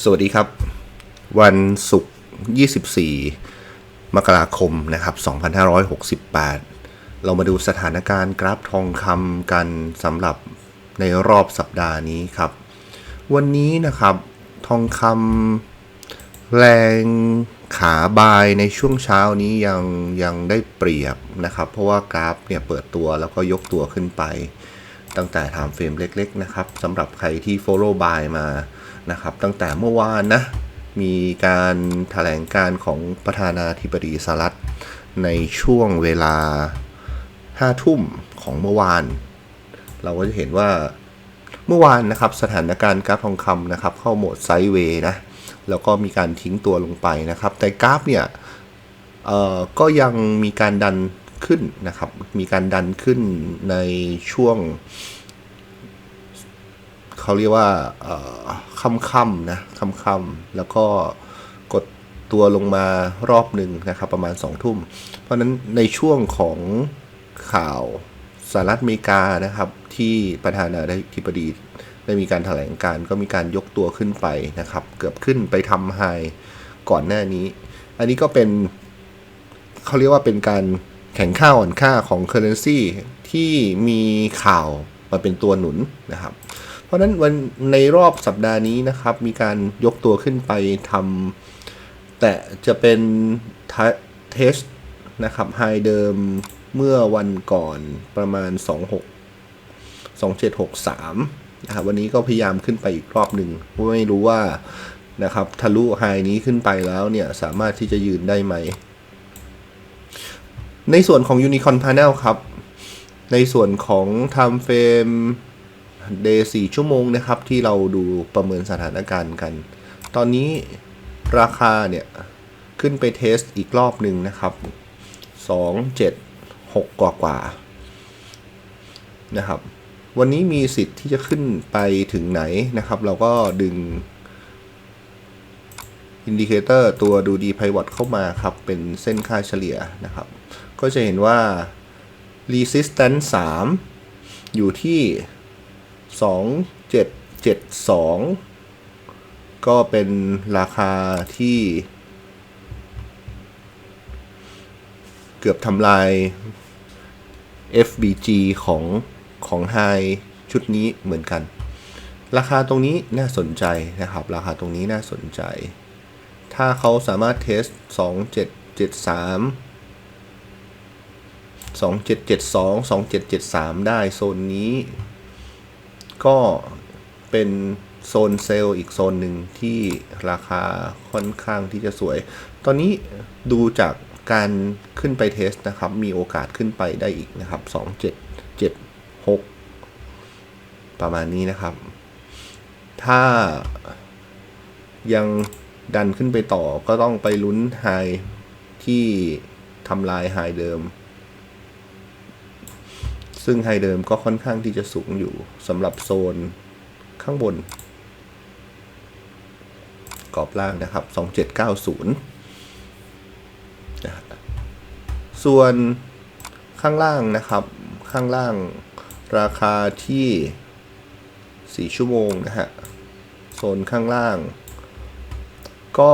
สวัสดีครับ วันศุกร์24 มกราคมนะครับ 2568 เรามาดูสถานการณ์กราฟทองคำกันสำหรับในรอบสัปดาห์นี้ครับ วันนี้นะครับทองคำแรงขาบายในช่วงเช้านี้ยังยังได้เปรียบนะครับ เพราะว่ากราฟเนี่ยเปิดตัวแล้วก็ยกตัวขึ้นไป ตั้งแต่ไทม์เฟรมเล็ก ๆ นะครับสำหรับใครที่ follow buy มา นะครับตั้งแต่เมื่อวานนะมีการถแถลงการของประธานาธิบดีสหรัฐในช่วงเวลา5ทุ่มของเมื่อวาน เราก็จะเห็นว่าเมื่อวานนะครับสถานการณ์กราฟทองคำนะครับเข้าโหมดไซด์เวย์นะแล้วก็มีการทิ้งตัวลงไปนะครับ แต่กราฟเนี่ยเอ่อก็ยังมีการดันขึ้นนะครับ มีการดันขึ้นในช่วง เขาเรียกว่าค่ำๆนะค่ำๆแล้วก็กดตัวลงมารอบหนึ่งนะครับ ประมาณ 2 ทุ่ม เพราะนั้นในช่วงของข่าวสหรัฐอเมริกานะครับ ที่ประธานาธิบดีได้มีการถแถลงการก็มีการยกตัวขึ้นไปนะครับ เกือบขึ้นไปทำไฮก่อนหน้านี้ อันนี้ก็เป็นเขาเรียกว่าเป็นการแข่งข้าวอ่อนค่าของ Currency ที่มีข่าวมาเป็นตัวหนุนนะครับ ราะฉะนั้นวันในรอบสัปดาห์นี้นะครับ มีการยกตัวขึ้นไปทำแต่จะเป็นเทสนะครับไฮเดิมเมื่อวันก่อนประมาณ 26 2763นะครับวันนี้ก็พยายามขึ้นไปอีกรอบหนึ่งไม่รู้ว่านะครับทะลุไฮนี้ขึ้นไปแล้วเนี่ย สามารถที่จะยืนได้ไหม ในส่วนของ Unicorn Panel ครับ ในส่วนของ Time Frame Day 4ชั่วโมงนะครับ ที่เราดูประเมินสถานการณ์กัน ตอนนี้ราคาเนี่ย ขึ้นไปเทสอีกรอบหนึ่งนะครับ2 7 6 กว่ากว่านะครับ วันนี้มีสิทธิ์ที่จะขึ้นไปถึงไหนนะครับ เราก็ดึงอินดิเคเตอร์ตัวดูดีไพวอตเข้ามาครับ เป็นเส้นค่าเฉลี่ยนะครับ ก็จะเห็นว่า resistance 3 อยู่ที่ 2772 ก็เป็นราคาที่ เกือบทำลาย FBG ของของไฮชุดนี้เหมือนกัน ราคาตรงนี้น่าสนใจนะครับ ราคาตรงนี้น่าสนใจ ถ้าเขาสามารถเทส 2773 2772 2773 ได้โซนนี้ ก็เป็นโซนเซลล์อีกโซนหนึ่งที่ราคาค่อนข้างที่จะสวย ตอนนี้ดูจากการขึ้นไปเทสนะครับ มีโอกาสขึ้นไปได้อีกนะครับ 2776 ประมาณนี้นะครับ ถ้ายังดันขึ้นไปต่อก็ต้องไปลุ้นไฮที่ทำลายไฮเดิม ซึ่งไฮเดิมก็ค่อนข้างที่จะสูงอยู่สำหรับโซนข้างบน กรอบล่างนะครับ 2790นะส่วนข้างล่างนะครับ ข้างล่างราคาที่ 4 ชั่วโมงนะฮะ โซนข้างล่าง ก็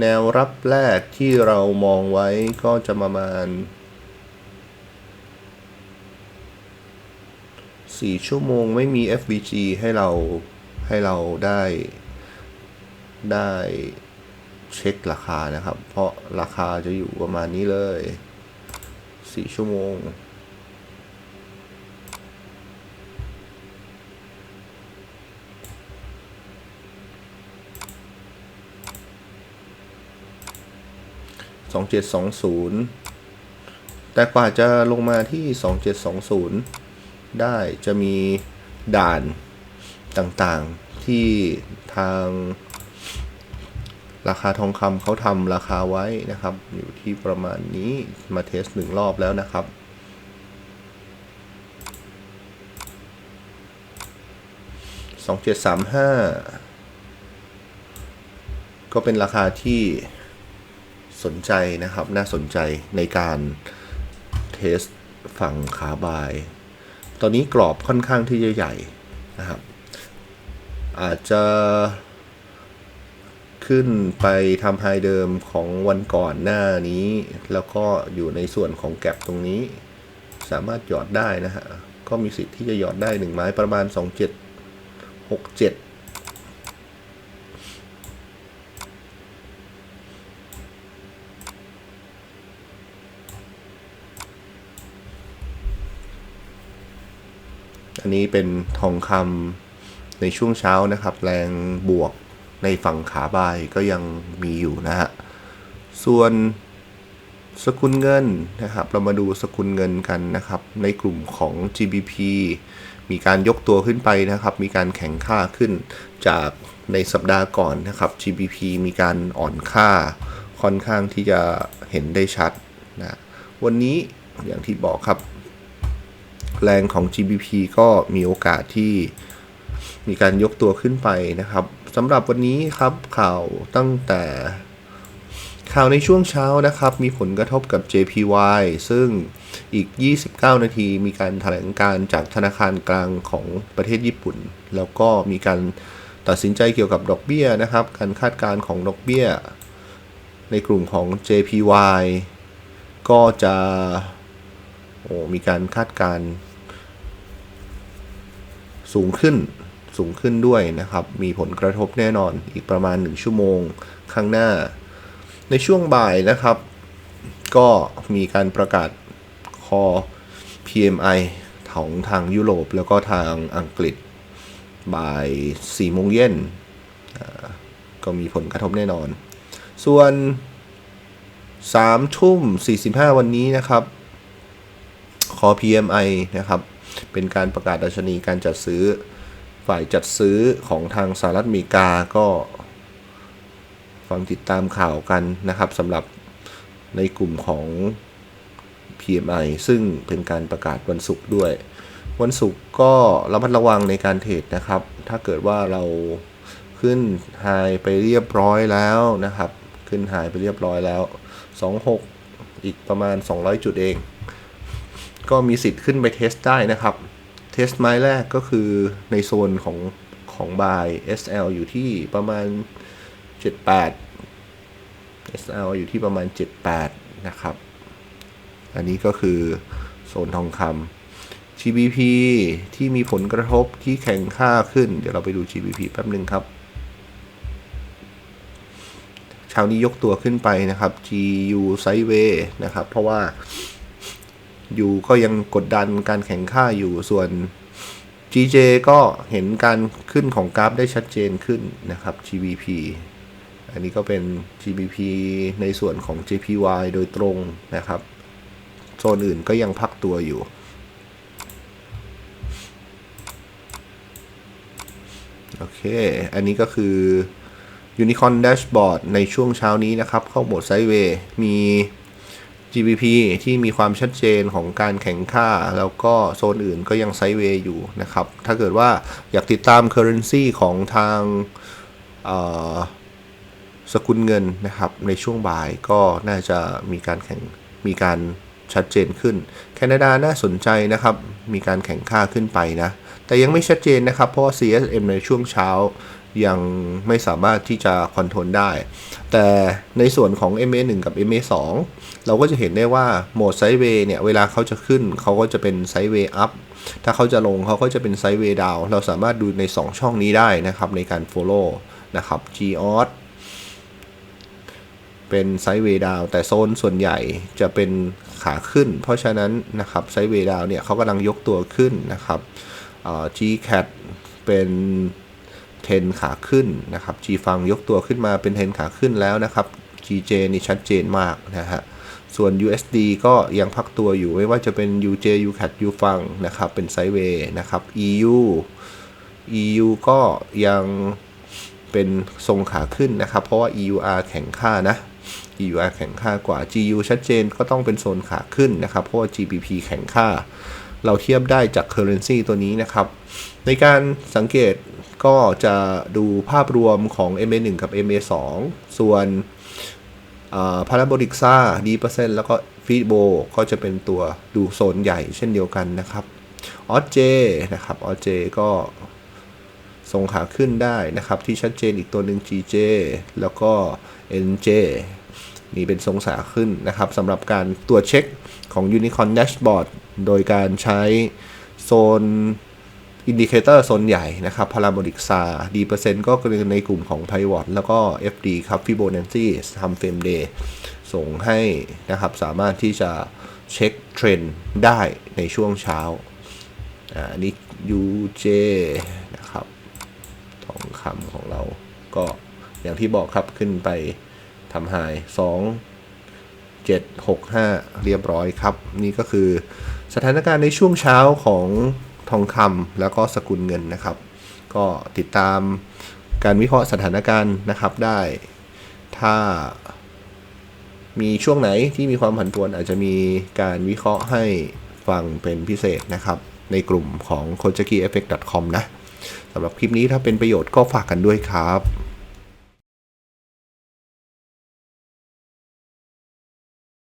แนวรับแรกที่เรามองไว้ก็จะประมาณ 4 ชั่วโมงไม่มี FVG ให้เราให้เราได้ได้เช็คราคานะครับ เพราะราคาจะอยู่ประมาณนี้เลย 4 ชั่วโมง สองเจ็ดสองศูนย์แต่กว่าจะลงมาที่สองเจ็ดสองศูนย์ได้จะมีด่านต่างๆที่ทางราคาทองคำเขาทำราคาไว้นะครับ อยู่ที่ประมาณนี้มาเทสหนึ่งรอบแล้วนะครับสองเจ็ดสามห้าก็เป็นราคาที่ สนใจนะครับ น่าสนใจในการเทสฝั่งขาบาย ตอนนี้กรอบค่อนข้างที่จะใหญ่นะครับ อาจจะขึ้นไปทำไฮเดิมของวันก่อนหน้านี้ แล้วก็อยู่ในส่วนของแก็บตรงนี้ สามารถหยอดได้นะฮะ ก็มีสิทธิ์ที่จะหยอดได้หนึ่งไม้ประมาณ 27 อันนี้เป็นทองคำในช่วงเช้านะครับ แรงบวกในฝั่งขาบายก็ยังมีอยู่นะฮะ ส่วนสกุลเงินนะครับ เรามาดูสกุลเงินกันนะครับ ในกลุ่มของ GBP มีการยกตัวขึ้นไปนะครับ มีการแข่งค่าขึ้นจากในสัปดาห์ก่อนนะครับ GBP มีการอ่อนค่าค่อนข้างที่จะเห็นได้ชัดนะ วันนี้อย่างที่บอกครับ แรงของ GBP ก็มีโอกาสที่มีการยกตัวขึ้นไปนะครับสำหรับวันนี้ครับข่าวตั้งแต่ข่าวในช่วงเช้านะครับ มีผลกระทบกับ JPY ซึ่งอีก 29 นาทีมีการถแถลงการจากธนาคารกลางของประเทศญี่ปุ่น แล้วก็มีการตัดสินใจเกี่ยวกับดอกเบี้ยนะครับ การคาดการณ์ของดอกเบี้ย ในกลุ่มของ JPY ก็จะโอ้มีการคาดการณ์ สูงขึ้นสูงขึ้นด้วยนะครับ มีผลกระทบแน่นอนอีกประมาณ 1 ชั่วโมงข้างหน้า ในช่วงบ่ายนะครับ ก็มีการประกาศคอ PMI ของทางยุโรปแล้วก็ทางอังกฤษบ่าย4โมงเย็นก็มีผลกระทบแน่นอน ส่วน3ทุ่ม45 วันนี้นะครับ คอ PMI นะครับ เป็นการประกาศดัชนีการจัดซื้อ ฝ่ายจัดซื้อของทางสหรัฐอเมริกาก็ฟังติดตามข่าวกันนะครับสำหรับในกลุ่มของ PMI ซึ่งเป็นการประกาศวันศุกร์ด้วย วันศุกร์ก็ระมัดระวังในการเทรดนะครับ ถ้าเกิดว่าเราขึ้นไฮไปเรียบร้อยแล้วนะครับ ขึ้นไฮไปเรียบร้อยแล้ว 26 อีกประมาณ 200 จุดเอง ก็มีสิทธิ์ขึ้นไปเทสได้นะครับ เทสไม้แรกก็คือในโซนของของบาย SL อยู่ที่ประมาณ 78 SL อยู่ที่ประมาณ 78 นะครับ อันนี้ก็คือโซนทองคำ GBP ที่มีผลกระทบที่แข็งค่าขึ้น เดี๋ยวเราไปดู GBP แป๊บนึงครับเช้านี้ยกตัวขึ้นไปนะครับ GU Sideway นะครับ เพราะว่า อยู่ก็ยังกดดันการแข่งข้าอยู่ส่วน GJ ก็เห็นการขึ้นของกราฟได้ชัดเจนขึ้นนะครับ GBP อันนี้ก็เป็น GBP ในส่วนของ JPY โดยตรงนะครับ โซนอื่นก็ยังพักตัวอยู่โอเค อันนี้ก็คือ Unicorn Dashboard ในช่วงเช้านี้นะครับ เข้าโหมดไซด์เวย์มี GBP ที่มีความชัดเจนของการแข่งค่า แล้วก็โซนอื่นก็ยังไซด์เวย์อยู่นะครับ ถ้าเกิดว่าอยากติดตาม Currency ของทางสกุลเงินนะครับ ในช่วงบ่ายก็น่าจะมีการแข่งมีการชัดเจนขึ้น แคนาดาน่าสนใจนะครับ มีการแข่งค่าขึ้นไปนะ แต่ยังไม่ชัดเจนนะครับ เพราะว่า CSM ในช่วงเช้า ยังไม่สามารถที่จะคอนโทรลได้ แต่ในส่วนของ MA1 กับ MA2 เราก็จะเห็นได้ว่าโหมดไซด์เวย์เนี่ย เวลาเขาจะขึ้นเขาก็จะเป็นไซด์เวย์อัพถ้าเขาจะลงเขาก็จะเป็นไซด์เวย์ดาวเราสามารถดูใน 2 ช่องนี้ได้นะครับในการ Follow นะครับ g o t เป็นไซด์เวย์ดาวแต่โซนส่วนใหญ่จะเป็นขาขึ้น เพราะฉะนั้นนะครับไซด์เวย์ดาวเนี่ยเขากำลังยกตัวขึ้นนะครับ GCAT เป็น เทนขาขึ้นนะครับ G ฟังยกตัวขึ้นมาเป็นเทนขาขึ้นแล้วนะครับ GJ นี่ชัดเจนมากนะฮะส่วน USD ก็ยังพักตัวอยู่ไม่ว่าจะเป็น UJ UCAT U ฟังนะครับ เป็นไซด์เวย์นะครับ EU EU ก็ยังเป็นทรงขาขึ้นนะครับ เพราะว่า EUR แข็งค่านะ EUR แข็งค่ากว่า GU ชัดเจนก็ต้องเป็นโซนขาขึ้นนะครับ เพราะว่า GBP แข็งค่า เราเทียบได้จาก Currency ตัวนี้นะครับ ในการสังเกต ก็จะดูภาพรวมของ MA1 กับ MA2 ส่วนพาราโบลิกซ่าดีเปอร์เซ็นต์แล้วก็ฟีดโบก็จะเป็นตัวดูโซนใหญ่เช่นเดียวกันนะครับออสเจนะครับออสเจก็ทรงขาขึ้นได้นะครับ ที่ชัดเจนอีกตัวหนึ่ง GJ แล้วก็ NJ นี่เป็นทรงขาขึ้นนะครับสำหรับการตรวจเช็คของ Unicorn Dashboard โดยการใช้โซน อินดิเคเตอร์โซนใหญ่นะครับพาราโบลิกซาดีเปอร์เซ็นต์ก็คือในกลุ่มของ p i v o t แล้วก็ FD ครับ Fibonacci ทำเฟรมเดย์ส่งให้นะครับสามารถที่จะเช็คเทรนด์ได้ในช่วงเช้าอ่าอันนี้ UJ นะครับทองคำของเราก็อย่างที่บอกครับขึ้นไปทำไฮสอง765 เรียบร้อยครับ นี่ก็คือสถานการณ์ในช่วงเช้าของ ทองคำแล้วก็สกุลเงินนะครับ ก็ติดตามการวิเคราะห์สถานการณ์นะครับได้ ถ้ามีช่วงไหนที่มีความผันผวนอาจจะมีการวิเคราะห์ให้ฟังเป็นพิเศษนะครับ ในกลุ่มของ k o j a k i e f f e c t c o m นะสำหรับคลิปนี้ถ้าเป็นประโยชน์ก็ฝากกันด้วยครับ